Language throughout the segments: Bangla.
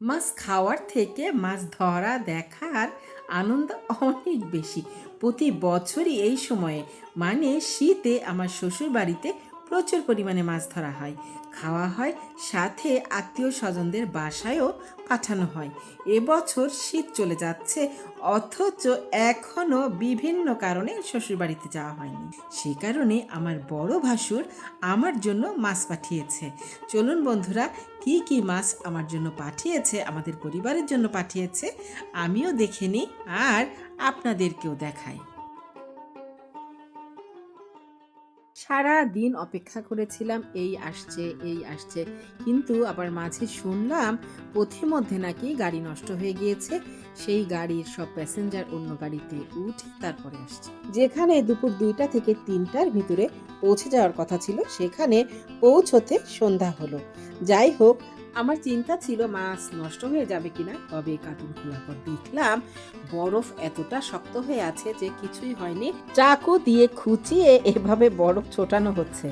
মাছ খাওয়ার থেকে মাছ ধরা দেখার আনন্দ অনেক বেশি। প্রতি বছরই এই সময়ে মানে শীতে আমার শ্বশুর বাড়িতে প্রচুর পরিমাণে মাছ ধরা হয়। খাওয়া হয়, সাথে আত্মীয় স্বজনদের বাসায়ও পাঠানো হয়। এবছর শীত চলে যাচ্ছে, অথচ এখনও বিভিন্ন কারণে শ্বশুরবাড়িতে যাওয়া হয়নি। সে কারণে আমার বড় ভাসুর আমার জন্য মাছ পাঠিয়েছে। চলুন বন্ধুরা, কি কি মাছ আমার জন্য পাঠিয়েছে, আমাদের পরিবারের জন্য পাঠিয়েছে, আমিও দেখে নিই আর আপনাদেরকেও দেখাই। সারা দিন অপেক্ষা করেছিলাম, এই আসছে এই আসছে। কিন্তু আবার মাঝে শুনলাম পথিমধ্যে নাকি গাড়ি নষ্ট হয়ে গিয়েছে, সেই গাড়ির সব প্যাসেঞ্জার অন্য গাড়িতে উঠে তারপরে আসছে। যেখানে দুপুর দুইটা থেকে তিনটার ভিতরে পৌঁছে যাওয়ার কথা ছিল, সেখানে পৌঁছতে সন্ধ্যা হলো। যাই হোক আমার চিন্তা ছিল মাছ নষ্ট হয়ে যাবে কিনা, তবে কার্টুন খোলার পর দেখলাম বরফ এতটা শক্ত হয়ে আছে যে কিছুই হয়নি। চাকু দিয়ে খুঁচিয়ে এভাবে বরফ ছোটানো হচ্ছে।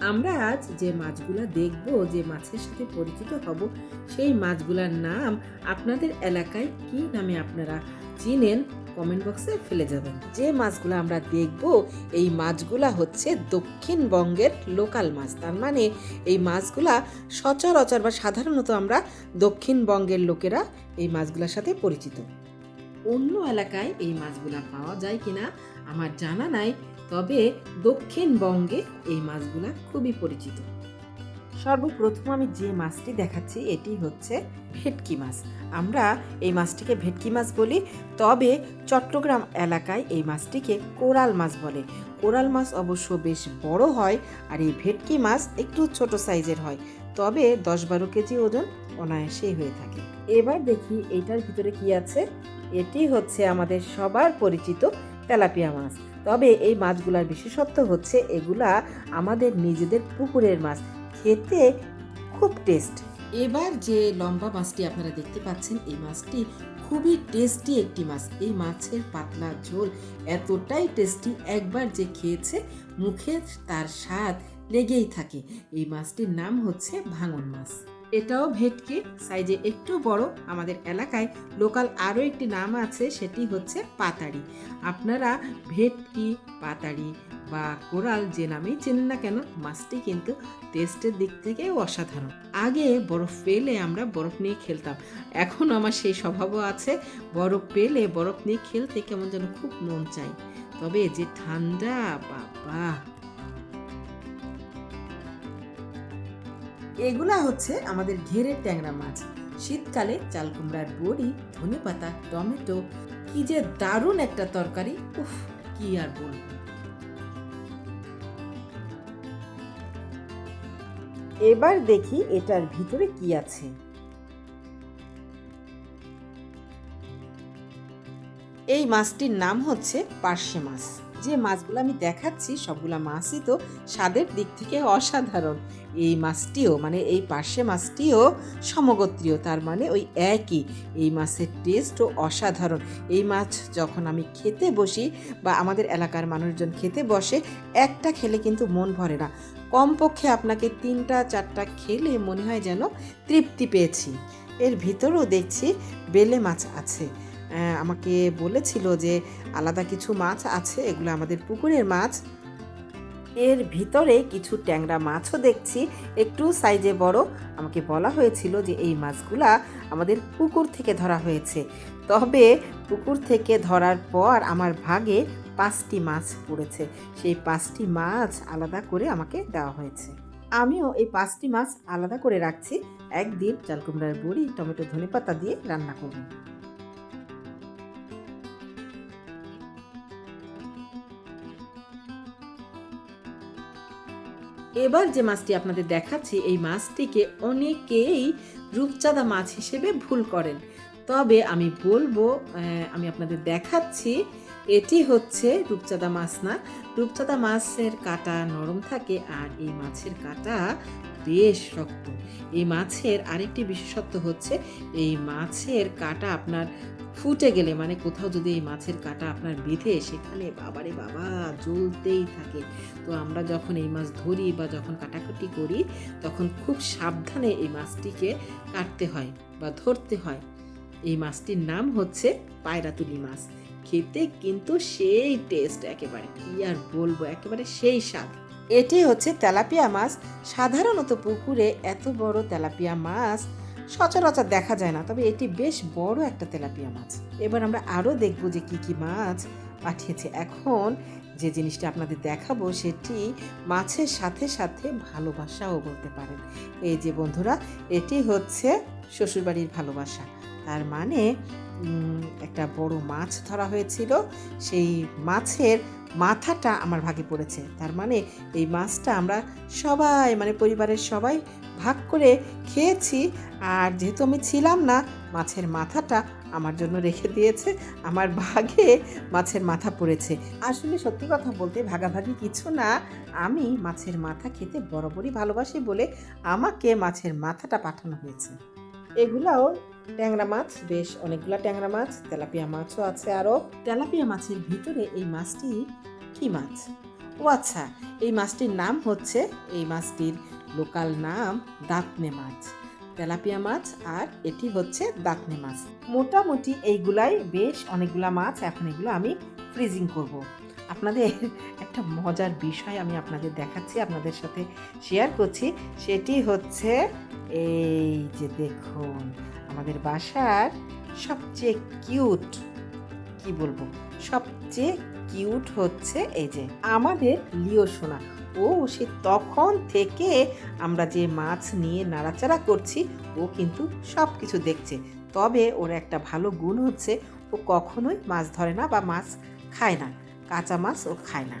আমরা আজ যে মাছগুলা দেখব, যে মাছের সাথে পরিচিত হব, সেই মাছগুলার নাম আপনাদের এলাকায় কি নামে আপনারা চিনেন? কমেন্ট বক্সে ফেলে যাবেন। যে মাছগুলো আমরা দেখব, এই মাছগুলা হচ্ছে দক্ষিণবঙ্গের লোকাল মাছ। তার মানে এই মাছগুলা সচরাচর বা সাধারণত আমরা দক্ষিণবঙ্গের লোকেরা এই মাছগুলোর সাথে পরিচিত। অন্য এলাকায় এই মাছগুলা পাওয়া যায় কিনা আমার জানা নাই, তবে দক্ষিণবঙ্গে এই মাছগুলা খুবই পরিচিত। সর্বপ্রথম আমি যে মাছটি দেখাচ্ছি, এটি হচ্ছে ভেটকি মাছ। আমরা এই মাছটিকে ভেটকি মাছ বলি, তবে চট্টগ্রাম এলাকায় এই মাছটিকে কোরাল মাছ বলে। কোরাল মাছ অবশ্য বেশ বড় হয় আর এই ভেটকি মাছ একটু ছোট সাইজের হয়, তবে দশ বারো কেজি ওজন অনায়াসেই হয়ে থাকে। এবার দেখি এটার ভিতরে কি আছে। এটি হচ্ছে আমাদের সবার পরিচিত তেলাপিয়া মাছ। তবে এই মাছগুলার বিশেষত্ব হচ্ছে, এগুলা আমাদের নিজেদের পুকুরের মাছ। খেতে খুব টেস্ট এবার যে লম্বা মাছটি আপনারা দেখতে পাচ্ছেন, এই মাছটি খুবই টেস্টি একটি মাছ। এই মাছের পাতলা ঝোল এতটাই টেস্টি একবার যে খেয়েছে, মুখে তার স্বাদ লেগেই থাকে। এই মাছটির নাম হচ্ছে ভাঙন মাছ। এটাও ভেটকি, সাইজে একটু বড়। আমাদের এলাকায় লোকাল আরও একটি নাম আছে, সেটি হচ্ছে পাতাড়ি। আপনারা ভেটকি, পাতাড়ি বা কোরাল যে নামেই চেনেন না কেন, মাছটি কিন্তু টেস্টের দিক থেকেও অসাধারণ। আগে বরফ পেলে আমরা বরফ নিয়ে খেলতাম। এখন আমার সেই স্বভাবও আছে, বরফ পেলে বরফ নিয়ে খেলতে কেমন যেন খুব মন চাই তবে যে ঠান্ডা, বাবা! এগুলা হচ্ছে আমাদের ঘেরের ট্যাংরা মাছ। শীতকালে চাল কুমড়ার বড়ি, ধনেপাতা, টমেটো, কি যে দারুণ একটা তরকারি, উফ, কি আর বলব। এবার দেখি এটার ভিতরে কি আছে। এই মাছটির নাম হচ্ছে পার্শে মাছ। যে মাছগুলো আমি দেখাচ্ছি, সবগুলো মাছই তো স্বাদের দিক থেকে অসাধারণ। এই মাছটিও মানে এই পার্শে মাছটিও সমগোত্রীয়, তার মানে ওই একই। এই মাছের টেস্টও অসাধারণ। এই মাছ যখন আমি খেতে বসি বা আমাদের এলাকার মানুষজন খেতে বসে, একটা খেলে কিন্তু মন ভরে না। কমপক্ষে আপনাকে তিনটা, চারটা খেলে মনে হয় যেন তৃপ্তি পেয়েছি। এর ভিতরেও দেখছি বেলে মাছ আছে। আমাকে বলেছিল যে আলাদা কিছু মাছ আছে, এগুলো আমাদের পুকুরের মাছ। এর ভিতরে কিছু ট্যাংরা মাছও দেখছি, একটু সাইজে বড়। আমাকে বলা হয়েছিল যে এই মাছগুলা আমাদের পুকুর থেকে ধরা হয়েছে। তবে পুকুর থেকে ধরার পর আমার ভাগে পাঁচটি মাছ পড়েছে। সেই পাঁচটি মাছ আলাদা করে আমাকে দেওয়া হয়েছে। আমিও এই পাঁচটি মাছ আলাদা করে রাখছি। একদিন চাল কুমড়ার বড়ি, টমেটো, ধনেপাতা দিয়ে রান্না করব। এবার যে মাছটি আপনাদের দেখাচ্ছি, এই মাছটিকে অনেকেই রূপচাঁদা মাছ হিসেবে ভুল করেন। তবে আমি বলব আমি আপনাদের দেখাচ্ছি এটি হচ্ছে রূপচাঁদা মাছ না। রূপচাঁদা মাছের কাটা নরম থাকে আর এই মাছের কাটা বেশ শক্ত এই মাছের আরেকটি বিশেষত্ব হচ্ছে এই মাছের কাটা আপনার ফুটে গেলে মানে কোথাও যদি এই মাছের কাটা আপনার বেঁধে, সেখানে বাবারে বাবা জ্বলতেই থাকে। তো আমরা যখন এই মাছ ধরি বা যখন কাটাকুটি করি, তখন খুব সাবধানে এই মাছটিকে কাটতে হয় বা ধরতে হয়। এই মাছটির নাম হচ্ছে পায়রাতুলি মাছ। খেতে কিন্তু সেই টেস্ট একেবারে, কি আর বলব, একেবারে সেই স্বাদ। এটি হচ্ছে তেলাপিয়া মাছ। সাধারণত পুকুরে এত বড় তেলাপিয়া মাছ সচরাচর দেখা যায় না, তবে এটি বেশ বড় একটা তেলাপিয়া মাছ। এবার আমরা আরও দেখব যে কি কি মাছ পাঠিয়েছে। এখন যে জিনিসটা আপনাদের দেখাবো সেটি মাছের সাথে সাথে ভালোবাসাও বলতে পারেন। এই যে বন্ধুরা, এটি হচ্ছে শ্বশুরবাড়ির ভালোবাসা। তার মানে একটা বড় মাছ ধরা হয়েছিল। সেই মাছের মাথাটা আমার ভাগে পড়েছে। তার মানে এই মাছটা আমরা সবাই মানে পরিবারের সবাই ভাগ করে খেয়েছি। আর যেহেতু আমি ছিলাম না, মাছের মাথাটা আমার জন্য রেখে দিয়েছে। আমার ভাগে মাছের মাথা পড়েছে। আসলে সত্যি কথা বলতে ভাগাভাগি কিছু না। আমি মাছের মাথা খেতে বরাবরই ভালোবাসি বলে আমাকে মাছের মাথাটা পাঠানো হয়েছে। এগুলাও ট্যাংরা মাছ, বেশ অনেকগুলা ট্যাংরা মাছ, তেলাপিয়া মাছও আছে আরও তেলাপিয়া মাছের ভিতরে এই মাছটি কি মাছ? ও আচ্ছা এই মাছটির নাম হচ্ছে, এই মাছটির লোকাল নাম দাঁতনে মাছ। তেলাপিয়া মাছ আর এটি হচ্ছে দাঁতনে মাছ। মোটামুটি এইগুলাই, বেশ অনেকগুলা মাছ, এখন এগুলো আমি ফ্রিজিং করব। আপনাদের একটা মজার বিষয় আমি আপনাদের দেখাচ্ছি, আপনাদের সাথে শেয়ার করছি। সেটি হচ্ছে, এই যে দেখুন আমাদের বাসার সবচেয়ে কিউট, কি বলব? সবচেয়ে কিউট হচ্ছে এই যে আমাদের লিও সোনা। ও সে তখন থেকে আমরা যে মাছ নিয়ে নাড়াচাড়া করছি, ও কিন্তু সব কিছু দেখছে। তবে ওর একটা ভালো গুণ হচ্ছে, ও কখনোই মাছ ধরে না বা মাছ খায় না। কাঁচা মাছ ও খায় না।